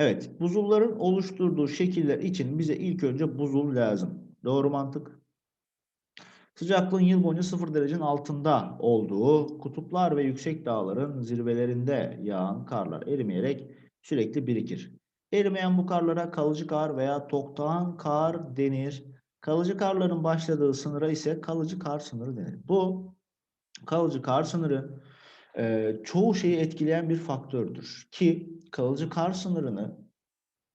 Evet, buzulların oluşturduğu şekiller için bize ilk önce buzul lazım. Doğru mantık. Sıcaklığın yıl boyunca 0 derecenin altında olduğu kutuplar ve yüksek dağların zirvelerinde yağan karlar erimeyerek sürekli birikir. Erimeyen bu karlara kalıcı kar veya toktan kar denir. Kalıcı karların başladığı sınıra ise kalıcı kar sınırı denir. Bu kalıcı kar sınırı e, çoğu şeyi etkileyen bir faktördür. Ki kalıcı kar sınırını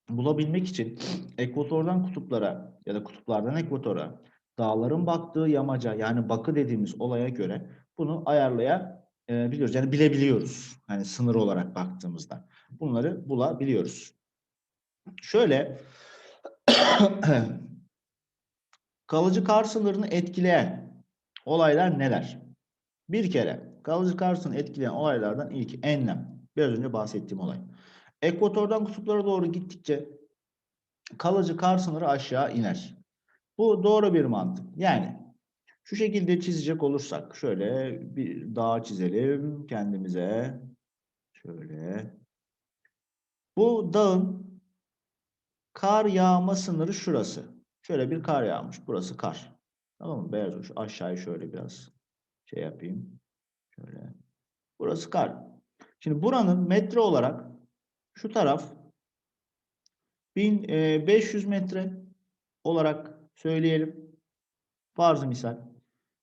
bulabilmek için ekvatordan kutuplara ya da kutuplardan ekvatora dağların baktığı yamaca yani bakı dediğimiz olaya göre bunu ayarlayabiliyoruz. Yani bilebiliyoruz. Hani sınır olarak baktığımızda. Bunları bulabiliyoruz. Şöyle kalıcı kar sınırını etkileyen olaylar neler? Bir kere kalıcı kar sınırını etkileyen olaylardan ilki enlem. Biraz önce bahsettiğim olay. Ekvatordan kutuplara doğru gittikçe kalıcı kar sınırı aşağı iner. Bu doğru bir mantık. Yani şu şekilde çizecek olursak şöyle bir dağ çizelim kendimize. Şöyle. Bu dağın kar yağma sınırı şurası. Şöyle bir kar yağmış. Burası kar. Tamam mı? Beyaz uç. Aşağıyı şöyle biraz şey yapayım. Şöyle. Burası kar. Şimdi buranın metre olarak şu taraf 1500 metre olarak söyleyelim. Farzı misal.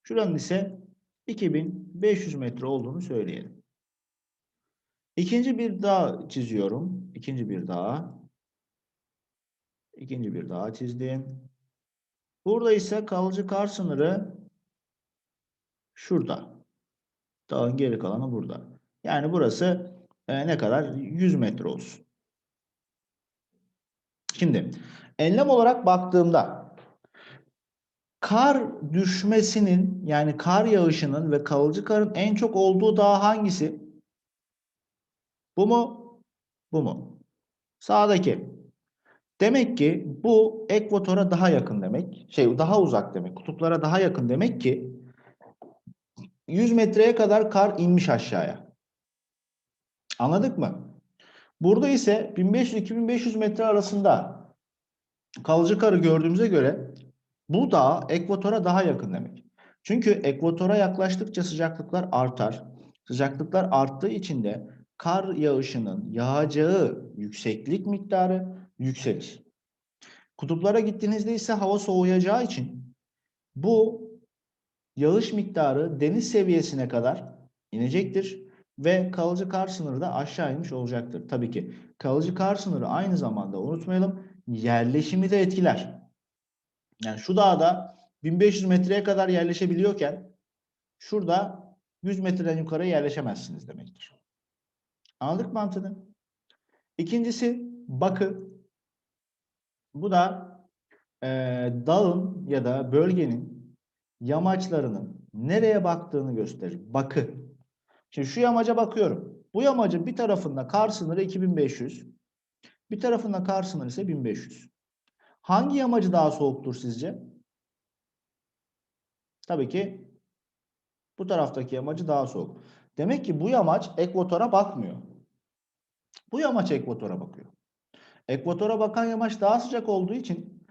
Şuranın ise 2500 metre olduğunu söyleyelim. İkinci bir dağ çiziyorum. İkinci bir dağ. İkinci bir dağ çizdim. Burada ise kalıcı kar sınırı şurada. Dağın geri kalanı burada. Yani burası e, ne kadar? 100 metre olsun. Şimdi enlem olarak baktığımda kar düşmesinin yani kar yağışının ve kalıcı karın en çok olduğu dağ hangisi? Bu mu? Bu mu? Sağdaki. Demek ki bu ekvatora daha yakın demek. Şey daha uzak demek. Kutuplara daha yakın demek ki 100 metreye kadar kar inmiş aşağıya. Anladık mı? Burada ise 1500-2500 metre arasında kalıcı karı gördüğümüze göre bu dağ ekvatora daha yakın demek. Çünkü ekvatora yaklaştıkça sıcaklıklar artar. Sıcaklıklar arttığı için de kar yağışının yağacağı yükseklik miktarı yükselir. Kutuplara gittiğinizde ise hava soğuyacağı için bu yağış miktarı deniz seviyesine kadar inecektir ve kalıcı kar sınırı da aşağı inmiş olacaktır. Tabii ki kalıcı kar sınırı aynı zamanda unutmayalım yerleşimi de etkiler. Yani şu dağda 1500 metreye kadar yerleşebiliyorken şurada 100 metreden yukarı yerleşemezsiniz demektir. Anladık mantığını? İkincisi bakı. Bu da e, dağın ya da bölgenin yamaçlarının nereye baktığını gösterir. Bakı. Şimdi şu yamaca bakıyorum. Bu yamacın bir tarafında kar sınırı 2500. Bir tarafında kar sınırı ise 1500. Hangi yamacı daha soğuktur sizce? Tabii ki bu taraftaki yamacı daha soğuk. Demek ki bu yamaç ekvatora bakmıyor. Bu yamaç ekvatora bakıyor. Ekvatora bakan yamaç daha sıcak olduğu için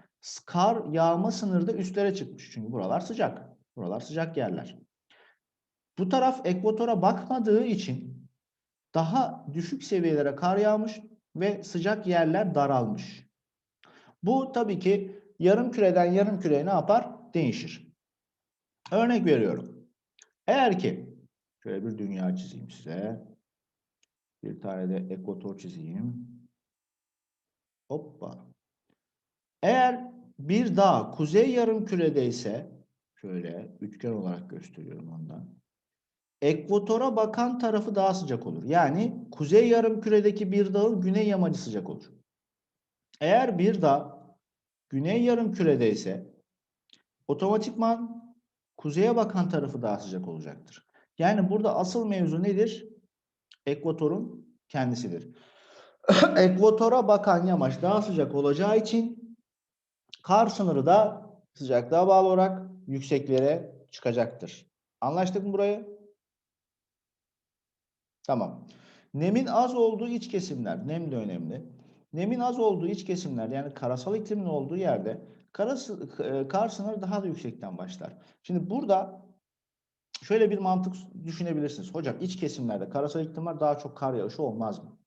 kar yağma sınırı da üstlere çıkmış. Çünkü buralar sıcak. Buralar sıcak yerler. Bu taraf ekvatora bakmadığı için daha düşük seviyelere kar yağmış ve sıcak yerler daralmış. Bu tabii ki yarım küreden yarım küreye ne yapar? Değişir. Örnek veriyorum. Eğer ki şöyle bir dünya çizeyim size. Bir tane de ekvator çizeyim. Hoppa. Eğer bir dağ kuzey yarım kürede ise şöyle üçgen olarak gösteriyorum ondan. Ekvatora bakan tarafı daha sıcak olur. Yani kuzey yarım küredeki bir dağın güney yamacı sıcak olur. Eğer bir dağ güney yarım kürede ise otomatikman kuzeye bakan tarafı daha sıcak olacaktır. Yani burada asıl mevzu nedir? Ekvatorun kendisidir. Ekvatora bakan yamaç daha sıcak olacağı için kar sınırı da sıcaklığa bağlı olarak yükseklere çıkacaktır. Anlaştık mı burayı? Tamam. Nemin az olduğu iç kesimler, nem de önemli. Nemin az olduğu iç kesimlerde yani karasal iklimin olduğu yerde karası, e, kar sınırı daha da yüksekten başlar. Şimdi burada şöyle bir mantık düşünebilirsiniz. Hocam iç kesimlerde karasal iklim var daha çok kar yağışı olmaz mı?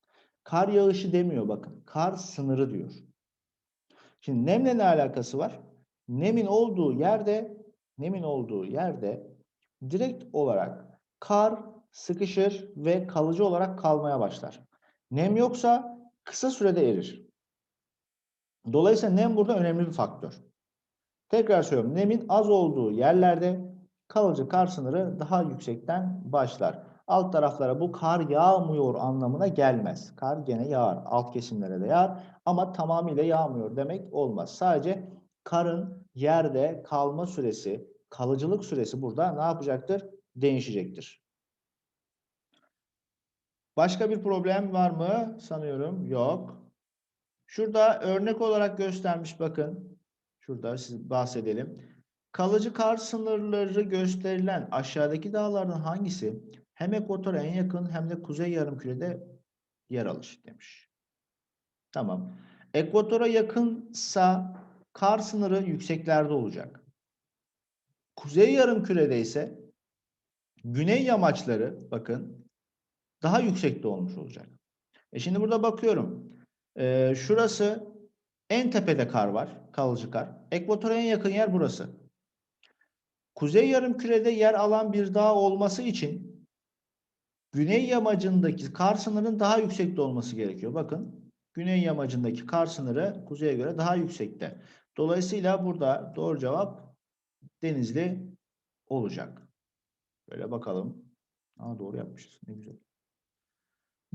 Kar yağışı demiyor bakın. Kar sınırı diyor. Şimdi nemle ne alakası var? Nemin olduğu yerde nemin olduğu yerde direkt olarak kar sıkışır ve kalıcı olarak kalmaya başlar. Nem yoksa kısa sürede erir. Dolayısıyla nem burada önemli bir faktör. Tekrar söylüyorum. Nemin az olduğu yerlerde kalıcı kar sınırı daha yüksekten başlar. Alt taraflara bu kar yağmıyor anlamına gelmez. Kar gene yağar. Alt kesimlere de yağar ama tamamıyla yağmıyor demek olmaz. Sadece karın yerde kalma süresi, kalıcılık süresi burada ne yapacaktır? Değişecektir. Başka bir problem var mı? Sanıyorum yok. Şurada örnek olarak göstermiş bakın. Şurada siz bahsedelim. Kalıcı kar sınırları gösterilen aşağıdaki dağlardan hangisi hem ekvatora en yakın hem de kuzey yarımkürede yer alır demiş. Tamam. Ekvatora yakınsa kar sınırı yükseklerde olacak. Kuzey yarımkürede ise güney yamaçları bakın daha yüksekte olmuş olacak. E şimdi burada bakıyorum. Ee, şurası en tepede kar var. Kalıcı kar. Ekvatora en yakın yer burası. Kuzey yarımkürede yer alan bir dağ olması için güney yamacındaki kar sınırının daha yüksekte olması gerekiyor. Bakın güney yamacındaki kar sınırı kuzeye göre daha yüksekte. Dolayısıyla burada doğru cevap Denizli olacak. Böyle bakalım. Aa, doğru yapmışız. Ne güzel.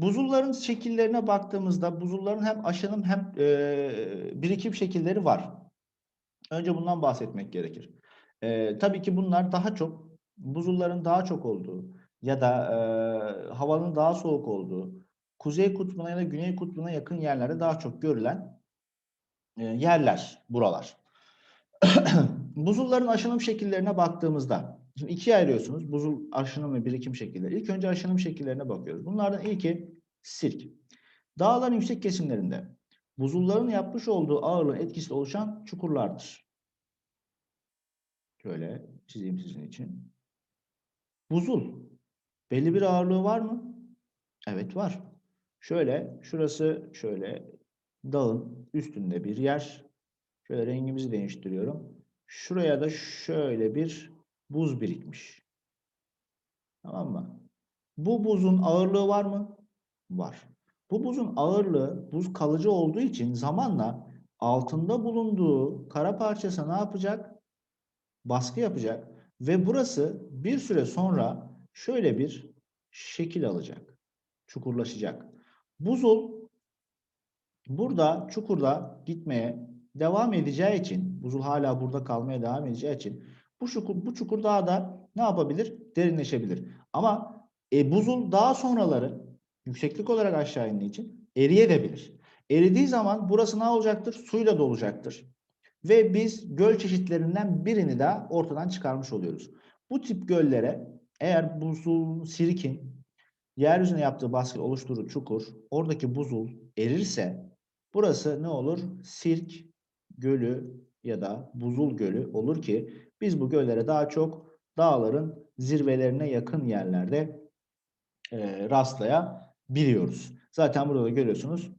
Buzulların şekillerine baktığımızda buzulların hem aşınım hem e, birikim şekilleri var. Önce bundan bahsetmek gerekir. E, tabii ki bunlar daha çok buzulların daha çok olduğu ya da e, havanın daha soğuk olduğu, kuzey kutbuna ya da güney kutbuna yakın yerlerde daha çok görülen e, yerler buralar. Buzulların aşınım şekillerine baktığımızda Şimdi ikiye ayırıyorsunuz. Buzul aşınım ve birikim şekilleri. İlk önce aşınım şekillerine bakıyoruz. Bunlardan ilki sirk. Dağların yüksek kesimlerinde buzulların yapmış olduğu ağırlığın etkisiyle oluşan çukurlardır. Şöyle çizeyim sizin için. Buzul. Belli bir ağırlığı var mı? Evet var. Şöyle, şurası şöyle dağın üstünde bir yer. Şöyle rengimizi değiştiriyorum. Şuraya da şöyle bir buz birikmiş. Tamam mı? Bu buzun ağırlığı var mı? Var. Bu buzun ağırlığı buz kalıcı olduğu için zamanla altında bulunduğu kara parçası ne yapacak? Baskı yapacak ve burası bir süre sonra şöyle bir şekil alacak. Çukurlaşacak. Buzul burada çukurda gitmeye devam edeceği için, buzul hala burada kalmaya devam edeceği için bu çukur, bu çukur daha da ne yapabilir? Derinleşebilir. Ama e, buzul daha sonraları yükseklik olarak aşağı indiği için eriyebilir. Eridiği zaman burası ne olacaktır? Suyla dolacaktır. Ve biz göl çeşitlerinden birini de ortadan çıkarmış oluyoruz. Bu tip göllere eğer buzul, sirikin yeryüzüne yaptığı baskı oluşturduğu çukur, oradaki buzul erirse burası ne olur? Sirk gölü ya da buzul gölü olur ki biz bu göllere daha çok dağların zirvelerine yakın yerlerde e, rastlayabiliyoruz. Zaten burada da görüyorsunuz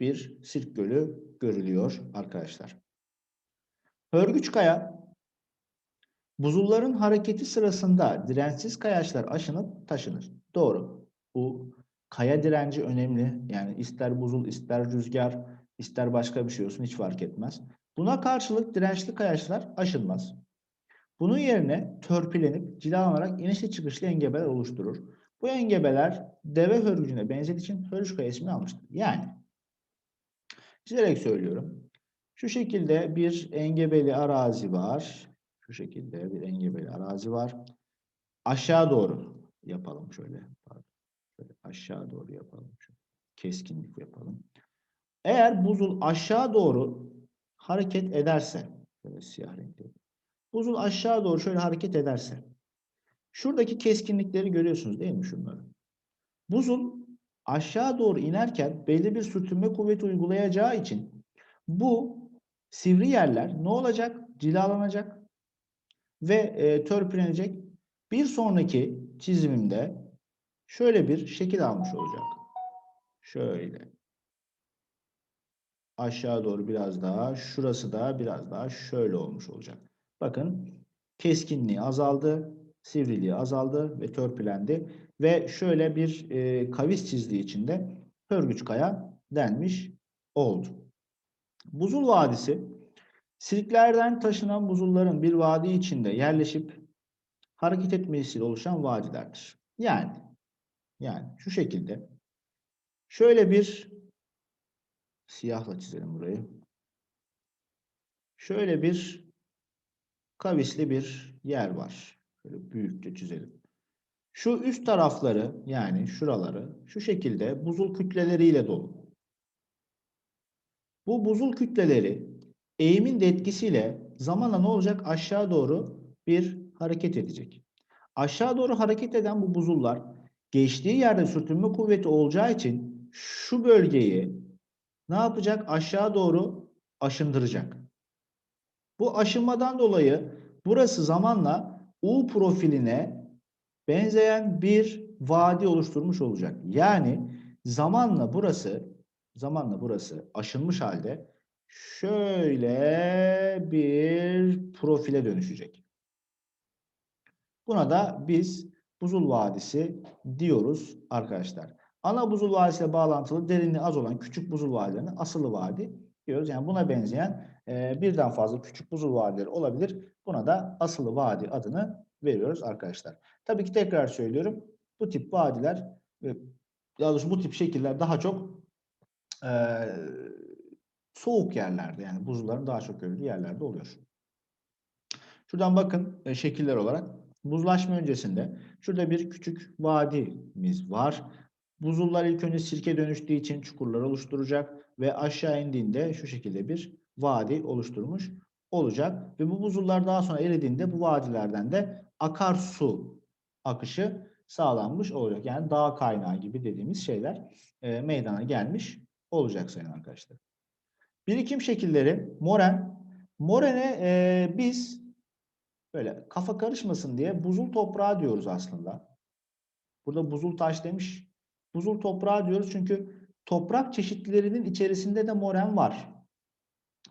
bir sirk gölü görülüyor arkadaşlar. Hörgüç kaya buzulların hareketi sırasında dirençsiz kayaçlar aşınıp taşınır. Doğru. Bu kaya direnci önemli. Yani ister buzul ister rüzgar ister başka bir şey olsun hiç fark etmez. Buna karşılık dirençli kayaçlar aşınmaz. Bunun yerine törpülenip cilalanarak inişli çıkışlı engebeler oluşturur. Bu engebeler deve hörgücüne benzediği için hörgüç kaya ismini almıştır. Yani çizerek söylüyorum. Şu şekilde bir engebeli arazi var. Şu şekilde bir engebeli arazi var. Aşağı doğru yapalım şöyle. Şöyle aşağı doğru yapalım. Şöyle. Keskinlik yapalım. Eğer buzul aşağı doğru hareket ederse, böyle siyah renkli. Buzul aşağı doğru şöyle hareket ederse, şuradaki keskinlikleri görüyorsunuz değil mi şunları? Buzul aşağı doğru inerken belli bir sürtünme kuvveti uygulayacağı için bu sivri yerler ne olacak? Cilalanacak ve e, törpülenecek. Bir sonraki çizimimde şöyle bir şekil almış olacak. Şöyle. Aşağı doğru biraz daha, şurası da biraz daha şöyle olmuş olacak. Bakın keskinliği azaldı, sivriliği azaldı ve törpülendi. Ve şöyle bir e, kavis çizdiği için de hörgüç kaya denmiş oldu. Buzul Vadisi, siliklerden taşınan buzulların bir vadi içinde yerleşip hareket etmesiyle oluşan vadilerdir. Yani, yani şu şekilde şöyle bir siyahla çizelim burayı. Şöyle bir kavisli bir yer var. Şöyle büyükçe çizelim. Şu üst tarafları yani şuraları şu şekilde buzul kütleleriyle dolu. Bu buzul kütleleri eğimin de etkisiyle zamanla ne olacak? Aşağı doğru bir hareket edecek. Aşağı doğru hareket eden bu buzullar geçtiği yerde sürtünme kuvveti olacağı için şu bölgeyi ne yapacak? Aşağı doğru aşındıracak. Bu aşınmadan dolayı burası zamanla U profiline benzeyen bir vadi oluşturmuş olacak. Yani zamanla burası zamanla burası aşınmış halde şöyle bir profile dönüşecek. Buna da biz buzul vadisi diyoruz arkadaşlar. Ana buzul vadisiyle bağlantılı derinliği az olan küçük buzul vadilerine asılı vadi diyoruz. Yani buna benzeyen birden fazla küçük buzul vadileri olabilir. Buna da asılı vadi adını veriyoruz arkadaşlar. Tabii ki tekrar söylüyorum. Bu tip vadiler ve daha bu tip şekiller daha çok e, soğuk yerlerde yani buzulların daha çok görüldüğü yerlerde oluyor. Şuradan bakın e, şekiller olarak buzlaşma öncesinde şurada bir küçük vadimiz var. Buzullar ilk önce sirke dönüştüğü için çukurlar oluşturacak ve aşağı indiğinde şu şekilde bir vadi oluşturmuş olacak ve bu buzullar daha sonra eridiğinde bu vadilerden de akarsu akışı sağlanmış olacak. Yani dağ kaynağı gibi dediğimiz şeyler e, meydana gelmiş olacak sayın arkadaşlar. Birikim şekilleri moren. Morene e, biz böyle kafa karışmasın diye buzul toprağı diyoruz aslında. Burada buzul taş demiş. Buzul toprağı diyoruz çünkü toprak çeşitlerinin içerisinde de moren var.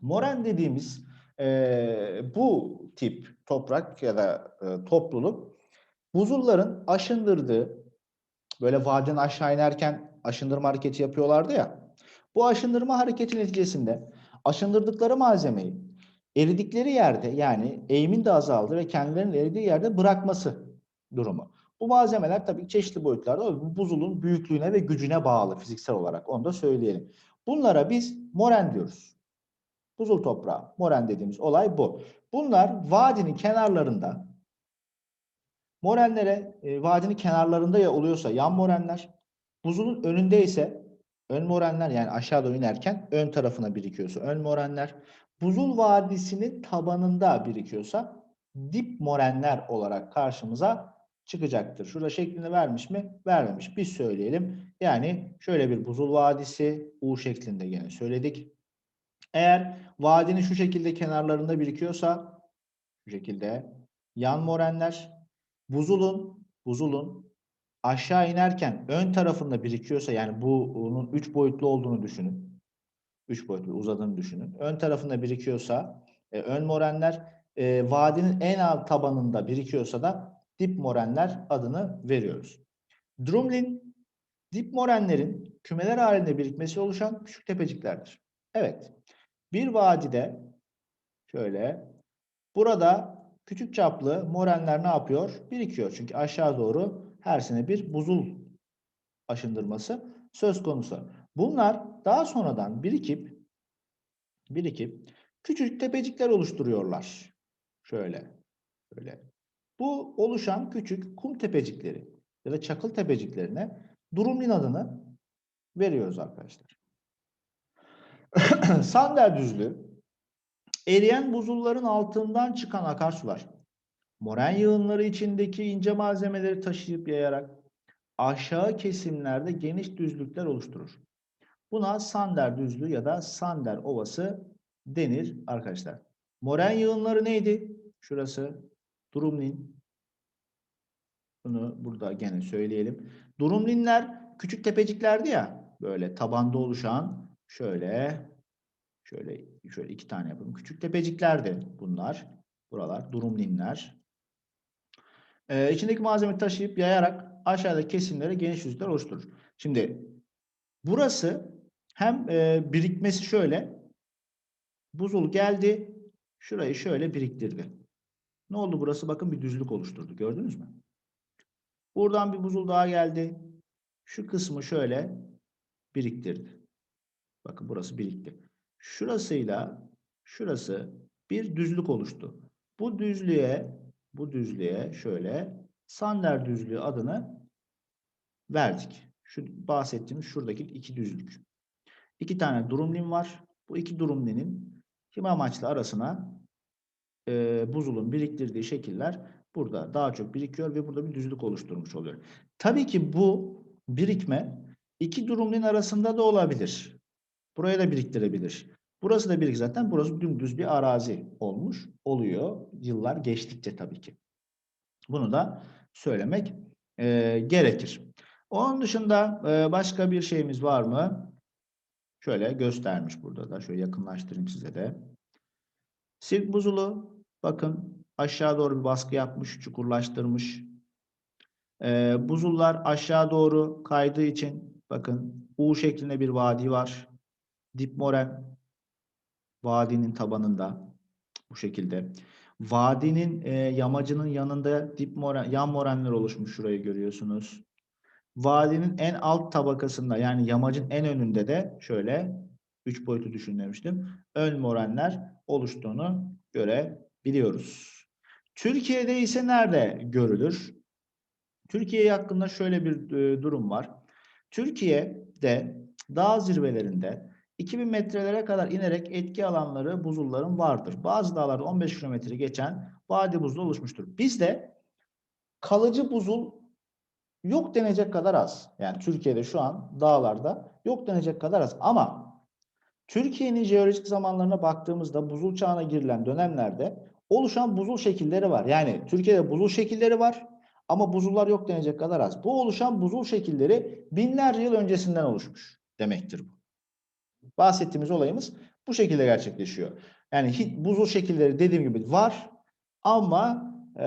Moren dediğimiz e, bu tip toprak ya da e, topluluk buzulların aşındırdığı böyle vadiden aşağı inerken aşındırma hareketi yapıyorlardı ya. Bu aşındırma hareketi neticesinde aşındırdıkları malzemeyi eridikleri yerde yani eğimin de azaldı ve kendilerinin eridiği yerde bırakması durumu. Bu malzemeler tabii çeşitli boyutlarda bu buzulun büyüklüğüne ve gücüne bağlı fiziksel olarak onu da söyleyelim. Bunlara biz moren diyoruz. Buzul toprağı, moren dediğimiz olay bu. Bunlar vadinin kenarlarında morenlere e, vadinin kenarlarında ya oluyorsa yan morenler, buzulun önünde ise ön morenler yani aşağı doğru inerken ön tarafına birikiyorsa ön morenler, buzul vadisinin tabanında birikiyorsa dip morenler olarak karşımıza çıkacaktır. Şurada şeklini vermiş mi? Vermemiş. Biz söyleyelim. Yani şöyle bir buzul vadisi U şeklinde yine söyledik. Eğer vadinin şu şekilde kenarlarında birikiyorsa şu şekilde yan morenler buzulun buzulun aşağı inerken ön tarafında birikiyorsa yani bunun üç boyutlu olduğunu düşünün. Üç boyutlu uzadığını düşünün. Ön tarafında birikiyorsa e, ön morenler e, vadinin en alt tabanında birikiyorsa da dip morenler adını veriyoruz. Drumlin dip morenlerin kümeler halinde birikmesi oluşan küçük tepeciklerdir. Evet. Bir vadide şöyle burada küçük çaplı morenler ne yapıyor? Birikiyor. Çünkü aşağı doğru her sene bir buzul aşındırması söz konusu. Bunlar daha sonradan birikip birikip küçük tepecikler oluşturuyorlar. Şöyle. Şöyle. Bu oluşan küçük kum tepecikleri ya da çakıl tepeciklerine Durumlin adını veriyoruz arkadaşlar. Sander düzlüğü eriyen buzulların altından çıkan akarsular moren yığınları içindeki ince malzemeleri taşıyıp yayarak aşağı kesimlerde geniş düzlükler oluşturur. Buna Sander düzlüğü ya da Sander ovası denir arkadaşlar. Moren yığınları neydi? Şurası Durumlin. Bunu burada gene söyleyelim. Durumlinler küçük tepeciklerdi ya böyle tabanda oluşan şöyle şöyle şöyle iki tane yapalım. Küçük tepeciklerdi bunlar. Buralar durumlinler. Ee, içindeki malzeme taşıyıp yayarak aşağıdaki kesimlere geniş yüzler oluşturur. Şimdi burası hem e, birikmesi şöyle buzul geldi şurayı şöyle biriktirdi. Ne oldu burası? Bakın bir düzlük oluşturdu. Gördünüz mü? Buradan bir buzul daha geldi. Şu kısmı şöyle biriktirdi. Bakın burası birikti. Şurasıyla şurası bir düzlük oluştu. Bu düzlüğe bu düzlüğe şöyle Sander düzlüğü adını verdik. Şu bahsettiğimiz şuradaki iki düzlük. İki tane durumlin var. Bu iki durumlinin kim amaçlı arasına e, buzulun biriktirdiği şekiller burada daha çok birikiyor ve burada bir düzlük oluşturmuş oluyor. Tabii ki bu birikme iki durumlin arasında da olabilir. Buraya da biriktirebilir. Burası da birik zaten. Burası dümdüz bir arazi olmuş oluyor. Yıllar geçtikçe tabii ki. Bunu da söylemek e, gerekir. Onun dışında e, başka bir şeyimiz var mı? Şöyle göstermiş burada da. Şöyle yakınlaştırayım size de. Sirk buzulu bakın aşağı doğru bir baskı yapmış, çukurlaştırmış. E, buzullar aşağı doğru kaydığı için bakın U şeklinde bir vadi var. Dip moren vadinin tabanında bu şekilde. Vadinin e, yamacının yanında dip moren, yan morenler oluşmuş şurayı görüyorsunuz. Vadinin en alt tabakasında yani yamacın en önünde de şöyle üç boyutu düşünmemiştim. Ön morenler oluştuğunu görebiliyoruz. Türkiye'de ise nerede görülür? Türkiye hakkında şöyle bir e, durum var. Türkiye'de dağ zirvelerinde 2000 metrelere kadar inerek etki alanları buzulların vardır. Bazı dağlarda 15 kilometre geçen vadi buzulu oluşmuştur. Bizde kalıcı buzul yok denecek kadar az. Yani Türkiye'de şu an dağlarda yok denecek kadar az. Ama Türkiye'nin jeolojik zamanlarına baktığımızda buzul çağına girilen dönemlerde oluşan buzul şekilleri var. Yani Türkiye'de buzul şekilleri var ama buzullar yok denecek kadar az. Bu oluşan buzul şekilleri binlerce yıl öncesinden oluşmuş demektir bu. Bahsettiğimiz olayımız bu şekilde gerçekleşiyor. Yani buzul şekilleri dediğim gibi var ama e,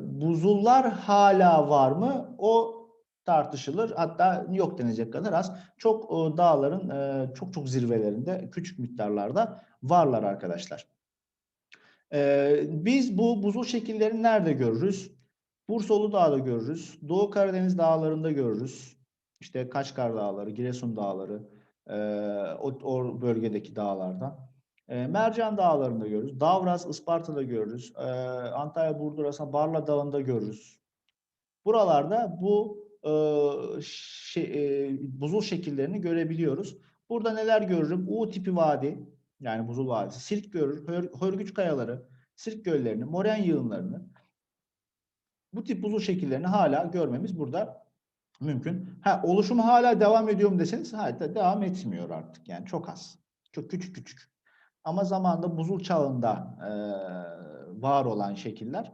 buzullar hala var mı? O tartışılır. Hatta yok denecek kadar az. Çok e, dağların e, çok çok zirvelerinde küçük miktarlarda varlar arkadaşlar. E, biz bu buzul şekillerini nerede görürüz? Bursa Uludağ'da görürüz. Doğu Karadeniz dağlarında görürüz. İşte Kaçkar Dağları, Giresun Dağları, o, o bölgedeki dağlarda. E, Mercan Dağları'nda görürüz. Davraz, Isparta'da görürüz. E, Antalya, Burdur arasında Barla Dağı'nda görürüz. Buralarda bu e, şey, e, buzul şekillerini görebiliyoruz. Burada neler görürüm? U tipi vadi, yani buzul vadisi, sirk görür, hör, hörgüç kayaları, sirk göllerini, moren yığınlarını, bu tip buzul şekillerini hala görmemiz burada mümkün. Ha, oluşum hala devam ediyor mu deseniz hayır devam etmiyor artık. Yani çok az. Çok küçük küçük. Ama zamanında buzul çağında e, var olan şekiller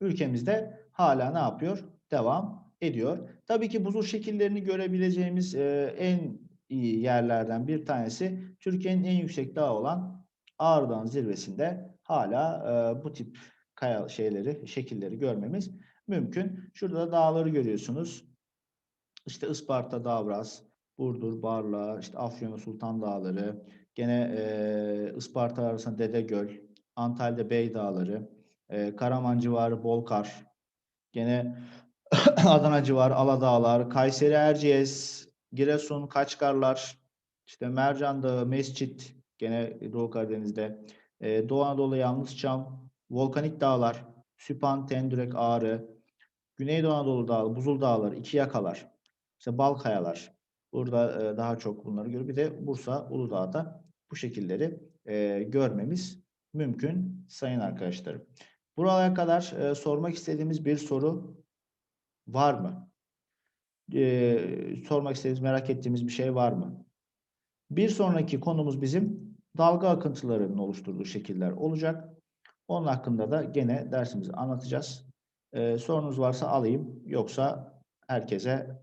ülkemizde hala ne yapıyor? Devam ediyor. Tabii ki buzul şekillerini görebileceğimiz e, en iyi yerlerden bir tanesi Türkiye'nin en yüksek dağı olan Ağrı zirvesinde hala e, bu tip kaya şeyleri, şekilleri görmemiz mümkün. Şurada da dağları görüyorsunuz. İşte Isparta, Davraz, Burdur, Barla, işte Afyon Sultan Dağları, gene e, Isparta arasında Dedegöl, Antalya'da Bey Dağları, e, Karaman civarı Bolkar, gene Adana civarı Aladağlar, Kayseri Erciyes, Giresun Kaçkarlar, işte Mercan Dağı, Mescit, gene Doğu Karadeniz'de, e, Doğu Anadolu Yalnızçam, Volkanik Dağlar, Süphan, Tendürek, Ağrı, Güneydoğu Anadolu Dağı, Buzul Dağları, iki yakalar, işte Balkayalar. Burada e, daha çok bunları görüyoruz. Bir de Bursa, Uludağ'da bu şekilleri e, görmemiz mümkün sayın arkadaşlarım. Buraya kadar e, sormak istediğimiz bir soru var mı? Ee, sormak istediğiniz, merak ettiğimiz bir şey var mı? Bir sonraki konumuz bizim dalga akıntılarının oluşturduğu şekiller olacak. Onun hakkında da gene dersimizi anlatacağız. Ee, sorunuz varsa alayım. Yoksa herkese